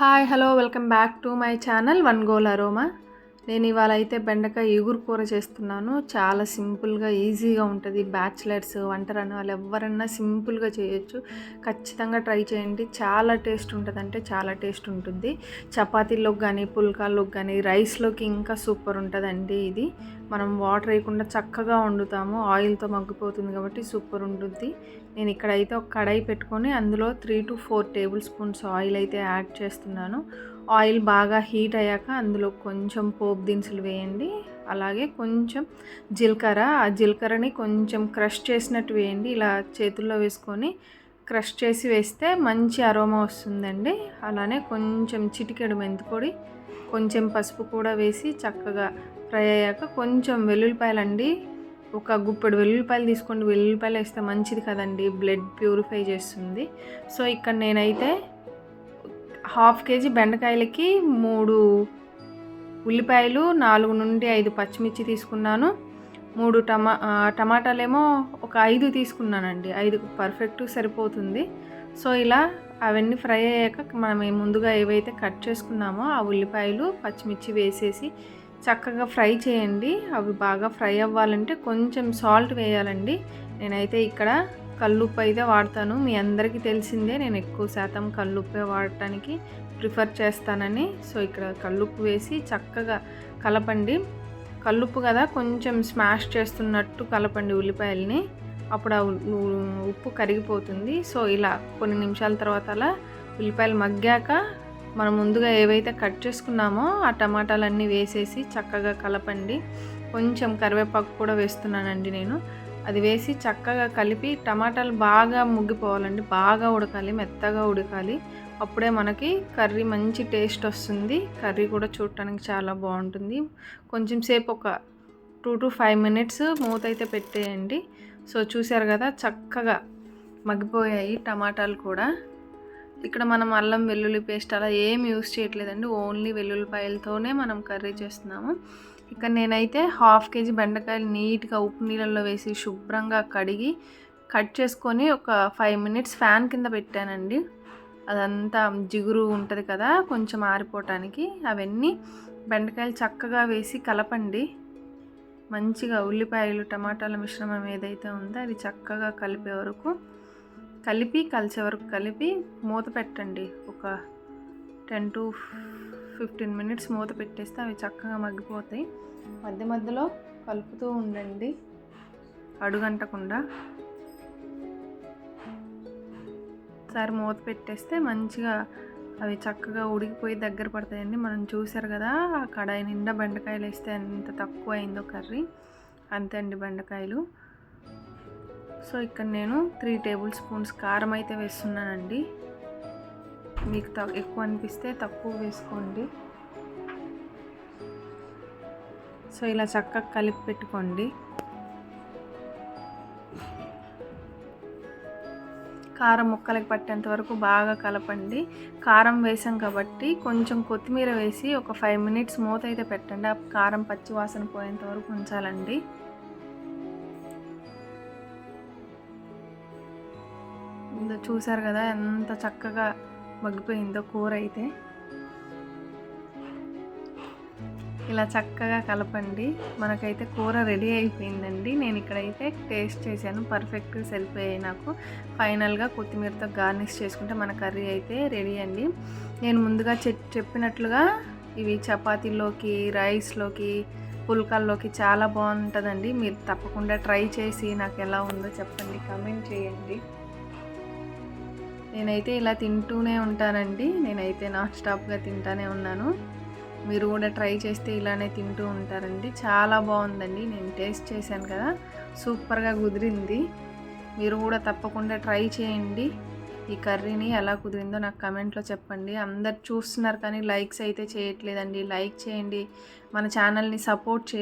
Hi hello welcome back to my channel one goal aroma నేను ఇవాళ అయితే బెండకాయ ఎగురు కూర చేస్తున్నాను. చాలా సింపుల్గా ఈజీగా ఉంటుంది. బ్యాచిలర్స్ వంటరని వాళ్ళు ఎవరన్నా సింపుల్గా చేయొచ్చు. ఖచ్చితంగా ట్రై చేయండి. చాలా టేస్ట్ ఉంటుంది అంటే చాలా టేస్ట్ ఉంటుంది. చపాతీలోకి కానీ పుల్కాల్లోకి కానీ రైస్లోకి ఇంకా సూపర్ ఉంటుందండి ఇది. మనం వాటర్ వేయకుండా చక్కగా వండుతాము. ఆయిల్తో మగ్గిపోతుంది కాబట్టి సూపర్ ఉంటుంది. నేను ఇక్కడైతే ఒక కడాయి పెట్టుకొని అందులో three to four tablespoons oil అయితే యాడ్ చేస్తున్నాను. ఆయిల్ బాగా హీట్ అయ్యాక అందులో కొంచెం పోపు దినుసులు వేయండి. అలాగే కొంచెం జీలకర్ర ఆ జీలకర్రని కొంచెం క్రష్ చేసినట్టు వేయండి. ఇలా చేతుల్లో వేసుకొని క్రష్ చేసి వేస్తే మంచి అరోమా వస్తుందండి. అలానే కొంచెం చిటికెడు మెంతిపొడి కొంచెం పసుపు కూడా వేసి చక్కగా ఫ్రై అయ్యాక కొంచెం వెల్లుల్లిపాయలు అండి. ఒక గుప్పెడు వెల్లుల్లిపాయలు తీసుకోండి. వెల్లుల్లిపాయలు వేస్తే మంచిది కదండి. బ్లడ్ ప్యూరిఫై చేస్తుంది. సో ఇక్కడ నేనైతే హాఫ్ కేజీ బెండకాయలకి మూడు ఉల్లిపాయలు నాలుగు నుండి ఐదు పచ్చిమిర్చి తీసుకున్నాను. మూడు టమా టమాటాలేమో ఒక ఐదు తీసుకున్నానండి. ఐదు పర్ఫెక్ట్ సరిపోతుంది. సో ఇలా అవన్నీ ఫ్రై అయ్యాక మనం ముందుగా ఏవైతే కట్ చేసుకున్నామో ఆ ఉల్లిపాయలు పచ్చిమిర్చి వేసేసి చక్కగా ఫ్రై చేయండి. అవి బాగా ఫ్రై అవ్వాలంటే కొంచెం సాల్ట్ వేయాలండి. నేనైతే ఇక్కడ కల్లుప్పు అయితే వాడతాను. మీ అందరికీ తెలిసిందే నేను ఎక్కువ శాతం కల్లుప్పే వాడటానికి ప్రిఫర్ చేస్తానని. సో ఇక్కడ కల్లుప్పు వేసి చక్కగా కలపండి. కల్లుప్పు కదా కొంచెం స్మాష్ చేస్తున్నట్టు కలపండి ఉల్లిపాయల్ని. అప్పుడు ఆ ఉప్పు కరిగిపోతుంది. సో ఇలా కొన్ని నిమిషాల తర్వాత అలా ఉల్లిపాయలు మగ్గాక మనం ముందుగా ఏవైతే కట్ చేసుకున్నామో ఆ టమాటాలన్నీ వేసేసి చక్కగా కలపండి. కొంచెం కరివేపాకు కూడా వేస్తున్నానండి నేను. అది వేసి చక్కగా కలిపి టమాటాలు బాగా ముగ్గిపోవాలండి. బాగా ఉడకాలి మెత్తగా ఉడకాలి. అప్పుడే మనకి కర్రీ మంచి టేస్ట్ వస్తుంది. కర్రీ కూడా చూడటానికి చాలా బాగుంటుంది. కొంచెం సేపు ఒక టూ టు ఫైవ్ మినిట్స్ మూత అయితే పెట్టేయండి. సో చూశారు కదా చక్కగా మగ్గిపోయాయి టమాటాలు కూడా. ఇక్కడ మనం అల్లం వెల్లుల్లి పేస్ట్ అలా ఏం యూస్ చేయట్లేదండి. ఓన్లీ వెల్లుల్లిపాయలతోనే మనం కర్రీ చేస్తున్నాము. ఇక్కడ నేనైతే హాఫ్ కేజీ బెండకాయలు నీట్గా ఉప్పు నీళ్ళల్లో వేసి శుభ్రంగా కడిగి కట్ చేసుకొని ఒక ఫైవ్ మినిట్స్ ఫ్యాన్ కింద పెట్టానండి. అదంతా జిగురు ఉంటుంది కదా కొంచెం ఆరిపోవటానికి. అవన్నీ బెండకాయలు చక్కగా వేసి కలపండి. మంచిగా ఉల్లిపాయలు టమాటాల మిశ్రమం ఏదైతే ఉందో అది చక్కగా కలిపే వరకు కలిపి కలిసే వరకు కలిపి మూత పెట్టండి. ఒక టెన్ టు ఫిఫ్టీన్ మినిట్స్ మూత పెట్టేస్తే అవి చక్కగా మగ్గిపోతాయి. మధ్య మధ్యలో కలుపుతూ ఉండండి. అడుగంటకుండా. ఒకసారి మూత పెట్టేస్తే మంచిగా అవి చక్కగా ఉడికిపోయి దగ్గర పడతాయండి. మనం చూసారు కదా ఆ కడాయి నిండా బెండకాయలు వేస్తే ఎంత తక్కువ అయిందో కర్రీ. అంతే అండి బెండకాయలు. సో ఇక్కడ నేను త్రీ టేబుల్ స్పూన్స్ కారం అయితే వేస్తున్నానండి. మీకు త ఎక్కువ అనిపిస్తే తక్కువ వేసుకోండి. సో ఇలా చక్కగా కలిపి పెట్టుకోండి. కారం ముక్కలకి పట్టేంత వరకు బాగా కలపండి. కారం వేసాం కాబట్టి కొంచెం కొత్తిమీర వేసి ఒక ఫైవ్ మినిట్స్ మూత అయితే పెట్టండి. ఆ కారం పచ్చి వాసన పోయేంత వరకు ఉంచాలండి. చూసారు కదా ఎంత చక్కగా మగ్గిపోయిందో కూర అయితే. ఇలా చక్కగా కలపండి. మనకైతే కూర రెడీ అయిపోయిందండి. నేను ఇక్కడైతే టేస్ట్ చేశాను. పర్ఫెక్ట్గా సరిపోయాయి నాకు. ఫైనల్గా కొత్తిమీరతో గార్నిష్ చేసుకుంటే మన కర్రీ అయితే రెడీ అండి. నేను ముందుగా చెప్పినట్లుగా ఇవి చపాతీలోకి రైస్లోకి పుల్కాల్లోకి చాలా బాగుంటుందండి. మీరు తప్పకుండా ట్రై చేసి నాకు ఎలా ఉందో చెప్పండి. కమెంట్ చేయండి. నేనైతే ఇలా తింటూనే ఉంటానండి. నేనైతే నాన్ స్టాప్గా తింటానే ఉన్నాను. మీరు కూడా ట్రై చేస్తే ఇలానే తింటూ ఉంటారండి. చాలా బాగుందండి. నేను టేస్ట్ చేశాను కదా. సూపర్గా కుదిరింది. మీరు కూడా తప్పకుండా ట్రై చేయండి. ఈ కర్రీని ఎలా కుదిరిందో నాకు కమెంట్లో చెప్పండి. అందరు చూస్తున్నారు కానీ లైక్స్ అయితే చేయట్లేదండి. లైక్ చేయండి. మన ఛానల్ని సపోర్ట్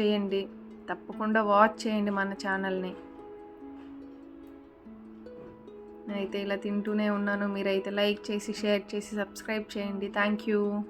చేయండి. తప్పకుండా వాచ్ చేయండి మన ఛానల్ని. నేనైతే ఇలా తింటూనే ఉన్నాను. మీరైతే లైక్ చేసి షేర్ చేసి సబ్స్క్రైబ్ చేయండి. Thank you.